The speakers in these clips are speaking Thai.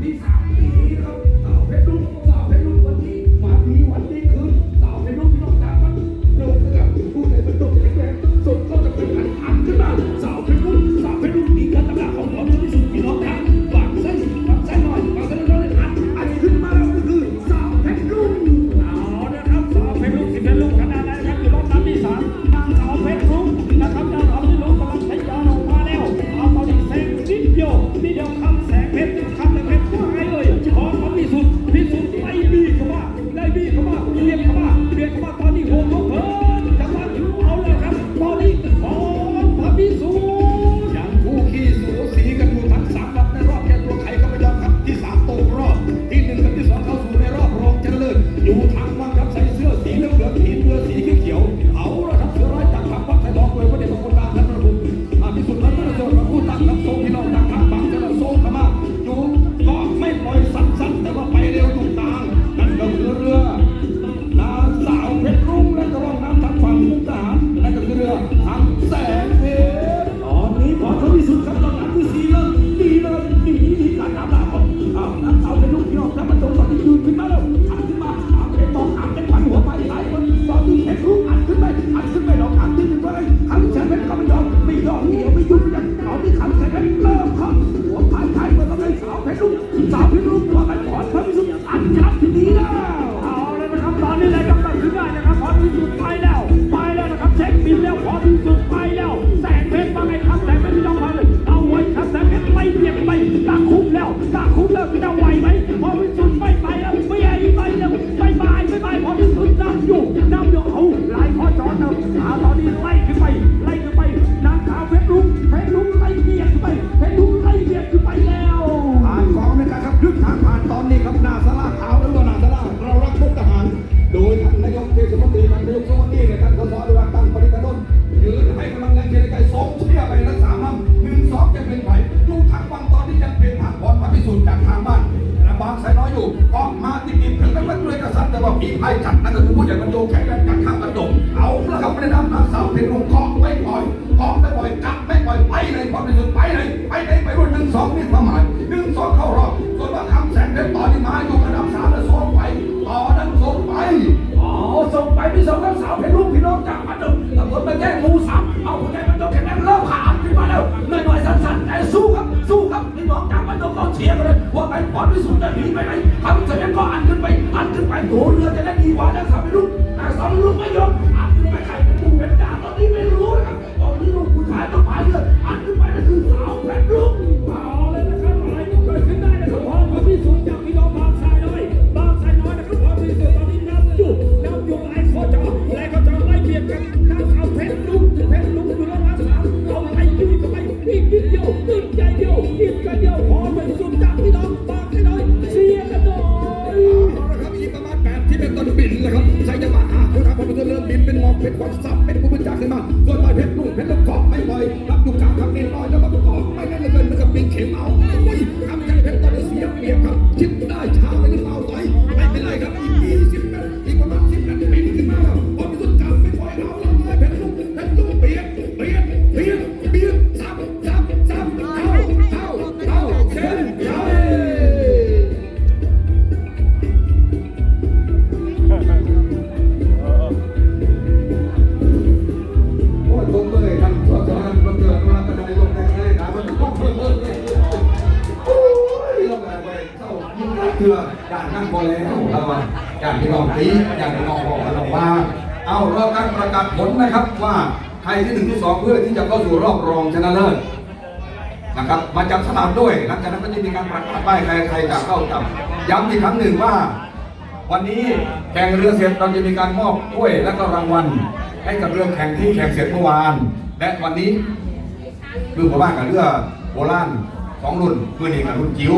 ที่ ล้วพี่น้องหวไก็คือผู้ใหญ่บรรจงแข็งแรงจากข้ามกระดกเอาละครับไม่ได้นำนางสาวเป็นลุงเคาะไม่ปล่อยเคาะไม่ปล่อยกัดไม่ปล่อยไปเลยพระพิสุทธิ์ไปเลยไปเลยไปรุ่นหนึ่งสองนี่ความหมายหนึ่งสองเข้ารอบส่วนว่าคำแสงเพชรตอนนี้มาอยู่ระดับสามและสองไปต่อนั้นส่งไปอ๋อส่งไปพี่สองกับสาวเป็นลูกพี่น้องจากพันดุตำรวจมาแจ้งหมูสับเอาผู้ใหญ่บรรจงแข็งแรงเริ่มขาดขึ้นมาแล้วหน่อยๆสั้นๆแต่สู้ครับสู้ครับพี่น้องจากพันดุก็เชียร์กันเลยว่าไปปอนพิสุทธิ์จะหนีไปไหนคำแสงก็อันขึ้นไปอันขึ้นไปตัวเรือจะได้ดีกว่านะสาวเป็นลูก เบียดกันนางสาวเพชรลุกเพชรลุกอยู่ระหว่างสามเอาไล่ยืดเข้าไปอีกนิดเดียวอีกใจเดียวอีกใจเดียวพอพระพิสุทธิ์จากพี่น้องบางสายน้อยเชียร์กันหน่อยเอาละครับอีกประมาณแปดที่เป็นต้นบินนะครับใช้จังหวะหาคนทำพอมันเริ่มบินเป็นงอกเป็นความสับเป็นผู้บัญชาขึ้นมาส่วน อแล้วเราอย่างที่ลองตีอย่างที่ลองบอกกันลองว่า เอารอการประกาศผลนะครับว่าใครที่หนึ่งที่สองเพื่อที่จะเข้าสู่รอบรองชนะเลิศนะครับมาจับสลากด้วยหลังจากนั้นก็จะมีการประกาศป้ายใครใครจะเข้าจับย้ำอีกครั้งหนึ่งว่า วันนี้แข่งเรือเสร็จเราจะมีการมอบถ้วยและก็รางวัล ให้กับเรือแข่งที่แข่งเสร็จเมื่อวาน และวันนี้คือผมว่ากับเรือโบราณสองรุ่นเมื่อนี้กับรุ่นจิ๋ว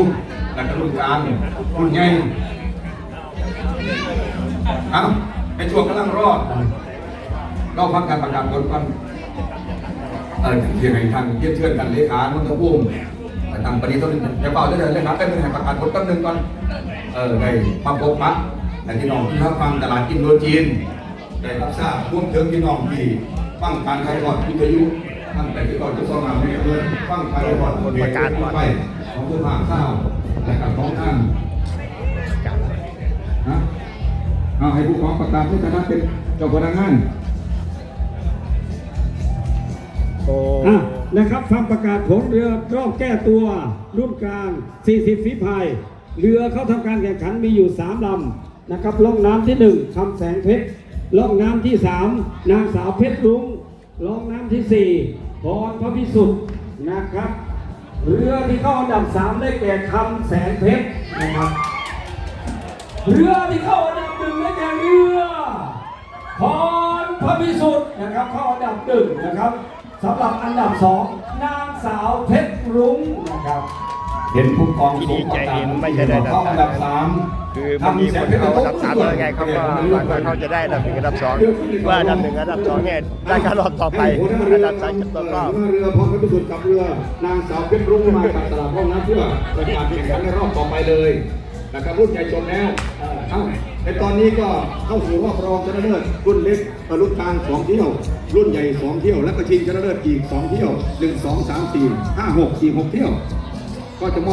และก็รุ่นกลางรุ่นใหญ่ เอ้าในช่วงกำลังรอดเราพักการประกาศผลกันเออเพียงให้ทางเยี่ยมเชิญกันเลขามันตะพุ่มไปทำปฏิทินอย่าเป่าได้เลยเลขาเป็นให้ประกาศผลแป๊บนึงก่อนเออได้มาพบปะแต่พี่น้องที่รับฟังตลาดอินโดจีนได้รับทราบร่วมถึงพี่น้องที่ฟังการขายทอดวิทยุตั้งแต่ที่ก่อนจะสองงานไม่เกินฟังขายทอดประกาศไปของผู้ภาคข้าวและกับของท่าน ไทให้ผู้กองประกาศให้คณะเป็นเจ้าพนักงานโอ้อะนะครับฟังประกาศผลเรือรอบแก้ตัวรุ่นกลาง 40 ฝีพาย เรือเข้าทำการแข่งขันมีอยู่ 3ลำนะครับล่องน้ำที่ 1คำแสงเพชรล่องน้ำที่ 3 นางสาวเพชรลุงล่องน้ำที่ 4 พรพระพิสุทธิ์นะครับ เรือที่เข้าอันดับ 3 ได้แก่คำแสงเพชรนะครับ เรือที่เข้าอันดับ พรพระพิสุทธิ์นะครับเข้าอันดับหนึ่งนะครับสำหรับอันดับสองนางสาวเพชรรุ้งนะครับ เห็นผู้กองที่ดีใจเองไม่ใช่ได้อันดับเข้าอันดับสามคือมันมีคนเอาอันดับสามแล้วไงเขาก็หวังว่าเขาจะได้อันดับหนึ่งอันดับสองว่าอันดับหนึ่งอันดับสองเนี่ยได้การรอบต่อไปอันดับสามจะตกรอบเรือพรพระพิสุทธิ์กับเรือนางสาวเพชรรุ่งมากับตลาดร่องน้ำเพื่อเป็นการแข่งขันในรอบต่อไปเลยนะครับรุ่นใหญ่จบแล้วเอ้าใน ตอนนี้ก็เข้าสู่รอบรองชนะเลิศรุ่นเล็กรุ่นกลางสองเที่ยว รุ่นใหญ่สองเที่ยว และก็ชิงชนะเลิศอีกสองเที่ยวหนึ่งสองสามสี่ห้าหกสี่หกเที่ยว ก็จะมอบ